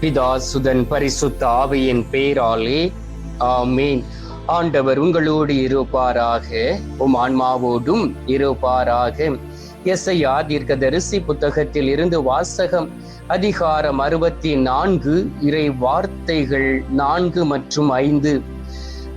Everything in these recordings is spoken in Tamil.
பிதாசுதன் பரிசுத்த ஆவியின் பேராலே ஆமீன். ஆண்டவர் உங்களோடு இருப்பாராக உம் ஆன்மாவோடும் இருப்பாராக. எஸ்ஐயா தீர்க்கதரிசி புத்தகத்தில் இருந்து வாசகம் அதிகாரம் அறுபத்தி நான்கு இறை வார்த்தைகள் நான்கு மற்றும் ஐந்து.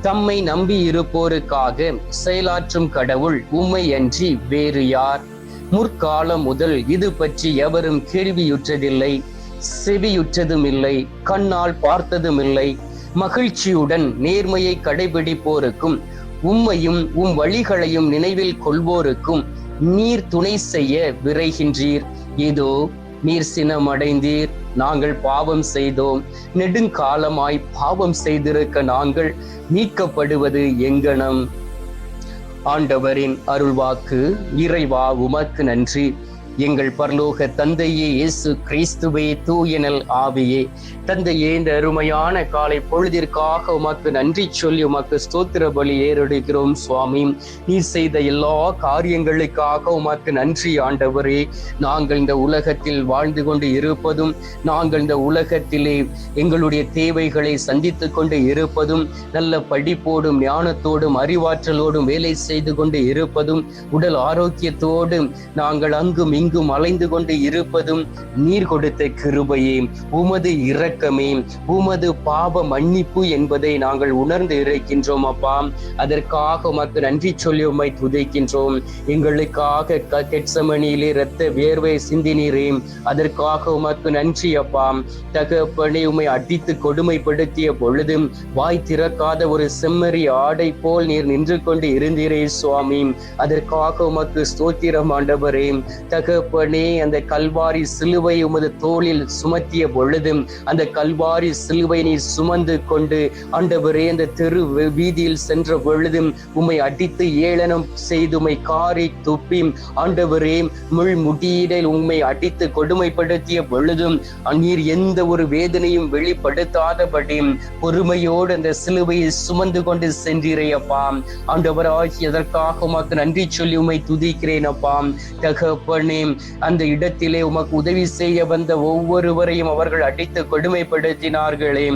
தம்மை நம்பி இருப்போருக்காக செயலாற்றும் கடவுள் உம்மை அன்றி வேறு யார்? முற்காலம் முதல் இது பற்றி எவரும் கேள்வியுற்றதில்லை. செவியுற்றதும் இல்லை கண்ணால் பார்த்ததும் இல்லை மகிழ்ச்சியுடன் நேர்மையை கடைபிடிப்போருக்கும் உம்மையும் உம் வழிகளையும் நினைவில் கொள்வோருக்கும் நீர் துணை செய்ய விரைகின்றீர். இதோ நீர் சினமடைந்தீர் நாங்கள் பாவம் செய்தோம். நெடுங்காலமாய் பாவம் செய்திருக்க நாங்கள் மீட்கப்படுவது எங்கனம்? ஆண்டவரின் அருள்வாக்கு இறைவா உமக்கு நன்றி. எங்கள் பரலோக தந்தையே இயேசு கிறிஸ்துவே தூயனல் ஆவியே. தந்தையே இந்த அருமையான காலை பொழுதிற்காக உமக்கு நன்றி சொல்லி உமக்கு ஸ்தோத்திர பலி ஏறெடுக்கிறோம் சுவாமி. நீ செய்த எல்லா காரியங்களுக்காக உமக்கு நன்றி ஆண்டவரே. நாங்கள் இந்த உலகத்தில் வாழ்ந்து கொண்டு இருப்பதும் நாங்கள் இந்த உலகத்திலே எங்களுடைய தேவைகளை சந்தித்து கொண்டு இருப்பதும் நல்ல படிப்போடும் ஞானத்தோடும் அறிவாற்றலோடும் வேலை செய்து கொண்டு இருப்பதும் உடல் ஆரோக்கியத்தோடும் நாங்கள் அங்கும் இங்கும் அலைந்து கொண்டு இருப்பதும் நீர் கொடுத்த கிருபையே. உமது இரக்கமே உமது பாவ மன்னிப்பு என்பதை நாங்கள் உணர்ந்து இருக்கின்றோம் அப்பா. அதற்காக உமக்கு நன்றி சொல்லி உம்மை துதைக்கின்றோம். எங்களுக்காக கெட்சமணியிலே இரத்த வேர்வை சிந்தினீரே. அதற்காக உமக்கு நன்றி அப்பா. தகப்பனை உமை அடித்து கொடுமைப்படுத்திய பொழுது வாய் திறக்காத ஒரு செம்மறி ஆடை போல் நீர் நின்று கொண்டு இருந்தீரே சுவாமி. அதற்காக உமக்கு ஸ்தோத்திரம் ஆண்டவரே. தக தகப்பனே அந்த கல்வாரி சிலுவை உமது தோளில் சுமத்திய பொழுது அந்த கல்வாரி சிலுவை நீர் சுமந்து கொண்டு ஆண்டவரே அந்த தெரு வீதியில் சென்ற பொழுது உம்மை அடித்து ஏளனம் செய்து உம்மை காரி துப்பி ஆண்டவரே முள் முடியிடல் உம்மை அடித்து கொடுமைப்படுத்திய பொழுதும் நீர் எந்த ஒரு வேதனையும் வெளிப்படுத்தாதபடி பொறுமையோடு அந்த சிலுவையை சுமந்து கொண்டு சென்றீரே அப்பா. ஆண்டவராகி எதற்காக உமக்கு நன்றி சொல்லி உம்மை துதிக்கிறேன் அப்பா. தகப்பனே அந்த இடத்திலே உமக்கு உதவி செய்ய வந்த ஒவ்வொருவரையும் அவர்கள் அடித்து கொடுமைப்படுத்தினார்களே.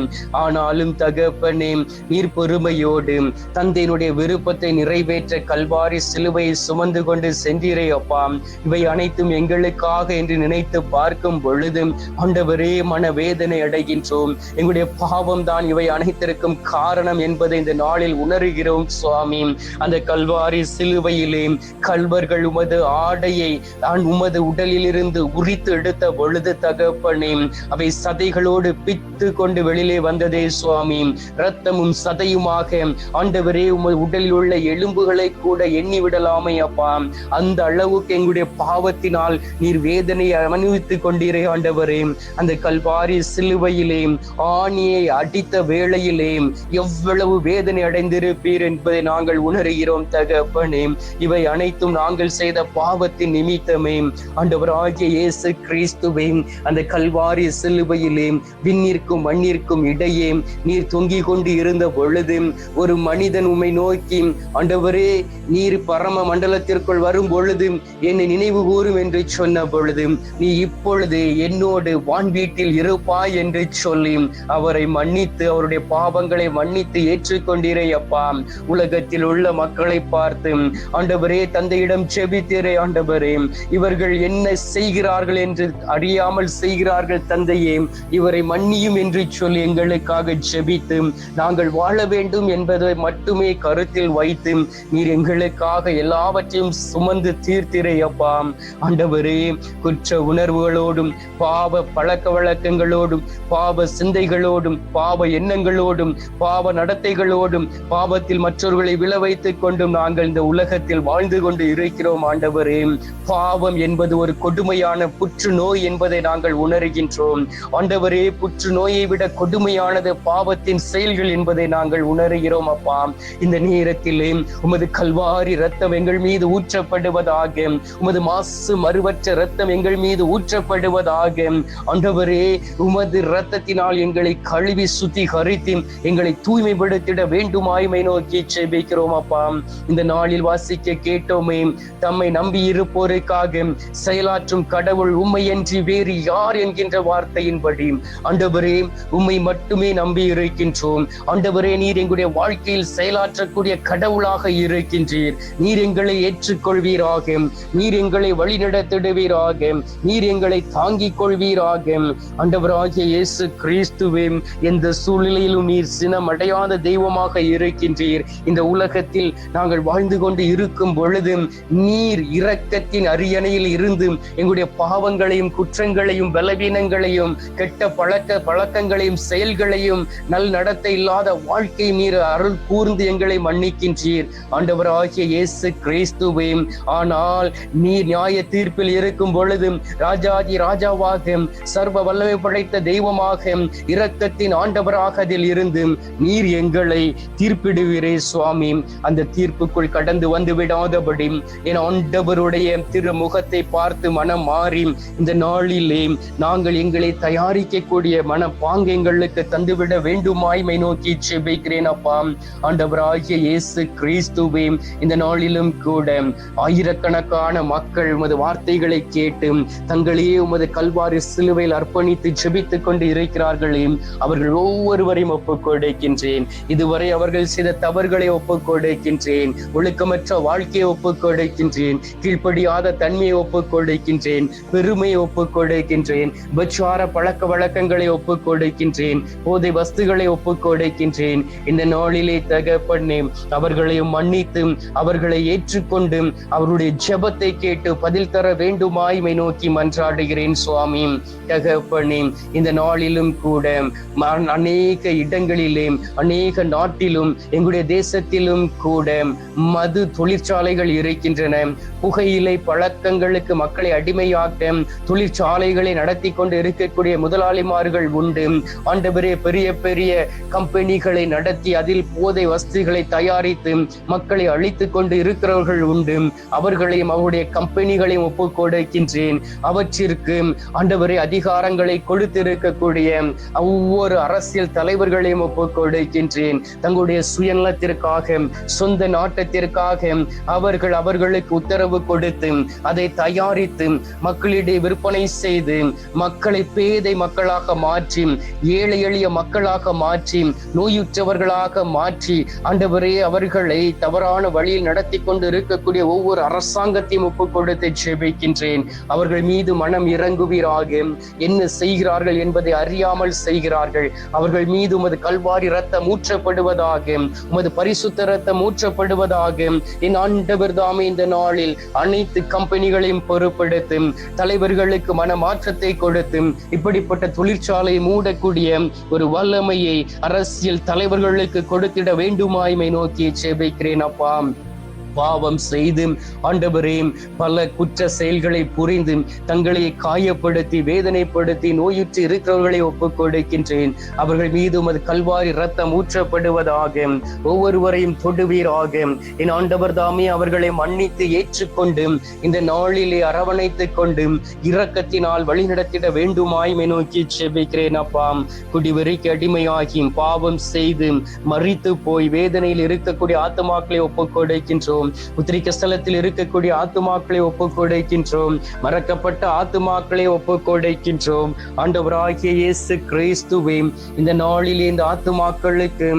ஆனாலும் தகப்பனே நீர் பொறுமையோடு தந்தையினுடைய விருப்பத்தை நிறைவேற்ற கல்வாரி சிலுவையை சுமந்து கொண்டு சென்றீரே அப்பா. இவை அனைத்தும் எங்களுக்காக என்று நினைத்து பார்க்கும் பொழுது ஆண்டவரே மனவேதனை அடைகின்றோம். எங்களுடைய பாவம் தான் இவை அனைத்திற்கும் காரணம் என்பதை இந்த நாளில் உணர்கிறோம் சுவாமி. அந்த கல்வாரி சிலுவையிலே கல்வர்கள் உமது ஆடையை நான் உமது உடலிலிருந்து உரித்து எடுத்த பொழுது தகப்பனே அவை சதைகளோடு பித்து கொண்டு வெளியிலே வந்ததே சுவாமி. ரத்தமும் சதையுமாக ஆண்டவரே உமது உடலில் உள்ள எலும்புகளை கூட எண்ணி விடலாமே அப்பா. அந்த அளவுக்கு எங்களுடைய பாவத்தினால் நீர் வேதனையை அனுபவித்துக் கொண்டீரே ஆண்டவரே. அந்த கல்வாரி சிலுவையிலே ஆணியை அடித்த வேளையிலே எவ்வளவு வேதனை அடைந்திருப்பீர் என்பதை நாங்கள் உணர்கிறோம் தகப்பனே. இவை அனைத்தும் நாங்கள் செய்த பாவத்தின் நிமித்தமே. ஆண்டவராகிய இயேசு கிறிஸ்துவே அந்த கல்வாரி சிலுவையிலே விண்ணிற்கும் மண்ணிற்கும் இடையே நீர் தொங்கிக் கொண்டு இருந்த பொழுது ஒரு மனிதன் உம்மை நோக்கி ஆண்டவரே நீர் பரம மண்டலத்திற்குள் வரும் பொழுது என்னை நினைவு கூறும் என்று சொன்ன பொழுது நீ இப்பொழுது என்னோடு வான் வீட்டில் இருப்பாய் என்று சொல்லி அவரை மன்னித்து அவருடைய பாவங்களை மன்னித்து ஏற்றுக்கொண்டீரே அப்பா. உலகத்தில் உள்ள மக்களை பார்த்து ஆண்டவரே தந்தையிடம் செபித்தீரே ஆண்டவரே இவர் அவர்கள் என்ன செய்கிறார்கள் என்று அறியாமல் செய்கிறார்கள் தந்தையே இவரை மன்னியும் என்று சொல்லி எங்களுக்காக ஜெபித்து நாங்கள் வாழ வேண்டும் என்பதை மட்டுமே கருத்தில் வைத்து நீர் எங்களுக்காக எல்லாவற்றையும் சுமந்து தீர்த்திரை அப்பா. ஆண்டவரே குற்ற உணர்வுகளோடும் பாவ பழக்க வழக்கங்களோடும் பாவ சிந்தைகளோடும் பாவ எண்ணங்களோடும் பாவ நடத்தைகளோடும் பாவத்தில் மற்றவர்களை விழ வைத்துக் கொண்டும் நாங்கள் இந்த உலகத்தில் வாழ்ந்து கொண்டு இருக்கிறோம் ஆண்டவரே. பாவம் என்பது ஒரு கொடுமையான புற்றுநோய் என்பதை நாங்கள் உணர்கின்றோம். ஆண்டவரே புற்றுநோயை விட கொடுமையானது பாவத்தின் செயல்கள் என்பதை நாங்கள் உணர்கிறோம் அப்பா. இந்த நேரத்திலே உமது கல்வாரி ரத்தம் எங்கள் மீது ஊற்றப்படுவதாக உமது மாசு மறுவற்ற ரத்தம் எங்கள் மீது ஊற்றப்படுவதாக. ஆண்டவரே உமது ரத்தத்தினால் எங்களை கழுவி சுத்திகரித்து எங்களை தூய்மைப்படுத்திட வேண்டுமாய்மை நோக்கி செபிக்கிறோம் அப்பா. இந்த நாளில் வாசிக்க கேட்டோமே தம்மை நம்பி இருப்போருக்காக செயலாற்றும் கடவுள் உண்மையன்றி வேறு யார் என்கின்ற வார்த்தையின்படி. ஆண்டவரே உம்மை மட்டுமே நம்பி இருக்கின்றோம். ஆண்டவரே நீர் எங்களுடைய வாழ்க்கையில் செயலாற்றக்கூடிய கடவுளாக இருக்கின்றீர். நீர் எங்களை ஏற்றுக்கொள்வீராக. நீர் எங்களை வழிநடத்திடுவீராக. நீர் எங்களை தாங்கிக் கொள்வீராக. ஆண்டவராகிய இயேசு கிறிஸ்துவே எந்த சூழ்நிலையிலும் நீர் சினமடையாத தெய்வமாக இருக்கின்றீர். இந்த உலகத்தில் நாங்கள் வாழ்ந்து கொண்டு இருக்கும் பொழுது நீர் இரக்கத்தின் நிலையில் இருந்து எங்களுடைய பாவங்களையும் குற்றங்களையும் பலவீனங்களையும் கெட்ட பழக்க பழக்கங்களையும் செயல்களையும் நல் நடத்தை இல்லாத வாழ்க்கை நீர் அருள் கூர்ந்து எங்களை மன்னிக்கின்றீர். ஆண்டவர் ஆகிய இயேசு கிறிஸ்துவே ஆனால் நீர் நியாய தீர்ப்பில் இருக்கும் பொழுது ராஜாதி ராஜாவாக சர்வ வல்லமை படைத்த தெய்வமாக இரக்கத்தின் ஆண்டவராக அதில் இருந்து நீர் எங்களை தீர்ப்பிடுவீரே சுவாமி. அந்த தீர்ப்புக்குள் கடந்து வந்து விடாதபடி என் ஆண்டவருடைய திருமுக திருமுகத்தை பார்த்து மனம் மாறி இந்த நாளிலே நாங்கள் எங்களை தயாரிக்கக்கூடிய மன பாங்கு எங்களுக்கு தந்துவிட வேண்டுமாய்மை நோக்கி செபிக்கிறேன் அப்பா. ஆண்டவராகிய இயேசு கிறிஸ்துவே இந்த நாளிலும் கூட ஆயிரக்கணக்கான மக்கள் உமது வார்த்தைகளை கேட்டு தங்களையே உமது கல்வாரி சிலுவையில் அர்ப்பணித்து ஜெபித்துக் கொண்டு இருக்கிறார்களே அவர்கள் ஒவ்வொருவரையும் ஒப்புக் கொடுக்கின்றேன். இதுவரை அவர்கள் செய்த தவறுகளை ஒப்புக் கொடுக்கின்றேன். ஒழுக்கமற்ற வாழ்க்கையை ஒப்புக் கொடுக்கின்றேன். கீழ்ப்படியாத தன்மையை ஒப்புக் கொடுக்கின்றேன் பெருமையை ஒப்புக் கொடுக்கின்றேன் பச்சார பழக்க வழக்கங்களை ஒப்புக் கொடுக்கின்றேன் போதை வஸ்துகளை ஒப்புக் கொடுக்கின்றேன் இந்த நாளிலே தகப்பண்ணே அவர்களையும் மன்னித்து அவர்களை ஏற்றுக்கொண்டு அவருடைய ஜபத்தை கேட்டு பதில் தர வேண்டுமாய்மை நோக்கி மன்றாடுகிறேன் சுவாமி. தகப்பண்ணே இந்த நாளிலும் கூட அநேக இடங்களிலே அநேக நாட்டிலும் எங்களுடைய தேசத்திலும் கூட மது தொழிற்சாலைகள் இருக்கின்றன புகையிலை பழக்கங்கள் தங்களுக்கு மக்களை அடிமையாக்க தொழிற்சாலைகளை நடத்தி கொண்டு இருக்கக்கூடிய முதலாளிமார்கள் உண்டு. ஆண்டவரே பெரிய பெரிய கம்பெனிகளை நடத்தி அதில் போதை வஸ்துகளை தயாரித்து மக்களை அழித்துக் கொண்டு இருக்கிறவர்கள் உண்டு. அவர்களையும் அவருடைய கம்பெனிகளையும் ஒப்புக் கொடுக்கின்றேன். அவற்றிற்கு ஆண்டவரே அதிகாரங்களை கொடுத்திருக்கக்கூடிய ஒவ்வொரு அரசியல் தலைவர்களையும் ஒப்புக் கொடுக்கின்றேன். தங்களுடைய சுயநலத்திற்காக சொந்த நாட்டத்திற்காக அவர்கள் அவர்களுக்கு உத்தரவு கொடுத்து அதை தயாரித்து மக்களிடையே விற்பனை செய்து மக்களை பேதை மக்களாக மாற்றி ஏழை எளிய மக்களாக மாற்றி நோயுற்றவர்களாக மாற்றி ஆண்டவரே அவர்களை தவறான வழியில் நடத்தி கொண்டு இருக்கக்கூடிய ஒவ்வொரு அரசாங்கத்தையும் ஒப்புக் கொடுத்து ஜெபிக்கின்றேன் அவர்கள் மீது மனம் இறங்குவீராக. என்ன செய்கிறார்கள் என்பதை அறியாமல் செய்கிறார்கள். அவர்கள் மீது உமது கல்வாரி ரத்தம் ஊற்றப்படுவதாக உமது பரிசுத்த ரத்தம் ஊற்றப்படுவதாக. என் ஆண்டவர் தாமே இந்த நாளில் அனைத்து கம்பெனிகள் கம்பெனிகளையும் பொறுப்படுத்தும் தலைவர்களுக்கு மன மாற்றத்தை கொடுத்தும் இப்படிப்பட்ட தொழிற்சாலை மூடக்கூடிய ஒரு வல்லமையை அரசியல் தலைவர்களுக்கு கொடுத்திட வேண்டுமாய்மை நோக்கி செபிக்கிறேன் அப்பா. பாவம் செய்து ஆண்டவரே பல குற்ற செயல்களை புரிந்து தங்களை காயப்படுத்தி வேதனைப்படுத்தி நோயுற்று இருக்கிறவர்களை ஒப்புக் கொடுக்கின்றேன். அவர்கள் மீது உமது கல்வாரி ரத்தம் ஊற்றப்படுவதாக ஒவ்வொருவரையும் தொடுவீராக. என் ஆண்டவர் தாமே அவர்களை மன்னித்து ஏற்றுக்கொண்டு இந்த நாளிலே அரவணைத்துக் கொண்டு இரக்கத்தினால் வழிநடத்திட வேண்டுமாய் நோக்கி செபிக்கிறேன் அப்பா. குடிவெறிக்கு அடிமையாகி பாவம் செய்து மறித்து போய் வேதனையில் இருக்கக்கூடிய ஆத்துமாக்களை ஒப்புக் கொடுக்கின்றோம். உத்திரிக்க ஸ்தலத்தில் இருக்கக்கூடிய ஆத்துமாக்களை ஒப்புக் கொடுக்கின்றோம் மறக்கப்பட்ட ஆத்துமாக்களை ஒப்புக் கொடுக்கின்றோம் ஆண்டவராகிய இயேசு கிறிஸ்துவே இந்த நாளிலே இந்த ஆத்துமாக்களுக்கு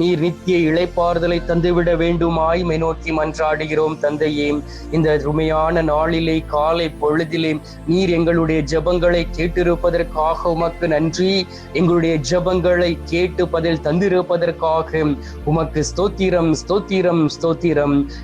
நீர் நித்திய இழைப்பாறுதலை தந்துவிட வேண்டுமாய் மை நோக்கி மன்றாடுகிறோம் தந்தையே. இந்த உண்மையான நாளிலே காலை பொழுதிலே நீர் எங்களுடைய ஜபங்களை கேட்டிருப்பதற்காக உமக்கு நன்றி. எங்களுடைய ஜபங்களை கேட்டு பதில் தந்திருப்பதற்காக உமக்கு ஸ்தோத்திரம் ஸ்தோத்திரம் ஸ்தோத்திரம்.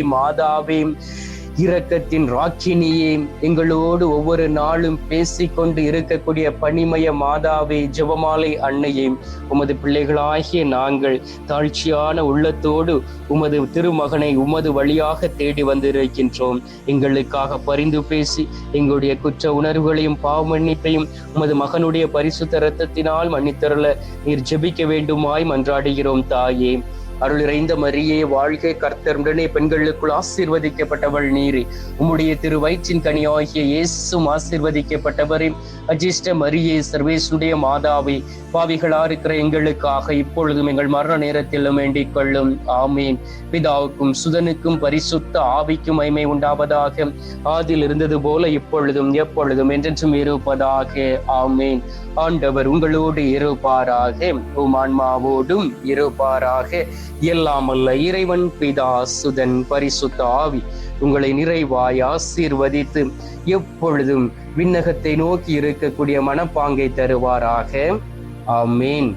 மாதாவே இரக்கத்தின் ராட்சினியே எங்களோடு ஒவ்வொரு நாளும் பேசிக்கொண்டு இருக்கக்கூடிய பனிமய மாதாவே ஜெபமாலை அன்னையே உமது பிள்ளைகளாகிய நாங்கள் தாழ்ச்சியான உள்ளத்தோடு உமது திருமகனை உமது வழியாக தேடி வந்திருக்கின்றோம். எங்களுக்காக பரிந்து பேசி எங்களுடைய குற்ற உணர்வுகளையும் பாவ மன்னிப்பையும் உமது மகனுடைய பரிசுத்த ரத்தத்தினால் மன்னித்தருள நீர் ஜெபிக்க வேண்டுமாய் மன்றாடுகிறோம் தாயே. அருளிறைந்த மரியே வாழ்க கர்த்தருடனே பெண்களுக்குள் ஆசீர்வதிக்கப்பட்டவள் நீரே. உம்முடைய திரு வயிற்றின் கனியாகிய இயேசும் ஆசீர்வதிக்கப்பட்டவரே. அஜிஷ்ட மரியே சர்வேசுடைய மாதாவை பாவிகளா இருக்கிற எங்களுக்காக இப்பொழுதும் எங்கள் மரண நேரத்திலும் வேண்டிக் கொள்ளும். ஆமீன். பிதாவுக்கும் சுதனுக்கும் பரிசுத்த ஆவிக்கும் மைமை உண்டாவதாக. ஆதில் இருந்தது போல இப்பொழுதும் எப்பொழுதும் என்றென்றும் இருப்பதாக. ஆமீன். ஆண்டவர் உங்களோடு இருப்பாராக. உம் ஆன்மாவோடும் இருப்பாராக. எல்லாம் அல்ல இறைவன் பிதா சுதன் பரிசுத்த ஆவி உங்களை நிறைவாய் ஆசீர்வதித்து எப்பொழுதும் விண்ணகத்தை நோக்கி இரு இருக்கக்கூடிய மனப்பாங்கை தருவாராக. ஆமீன்.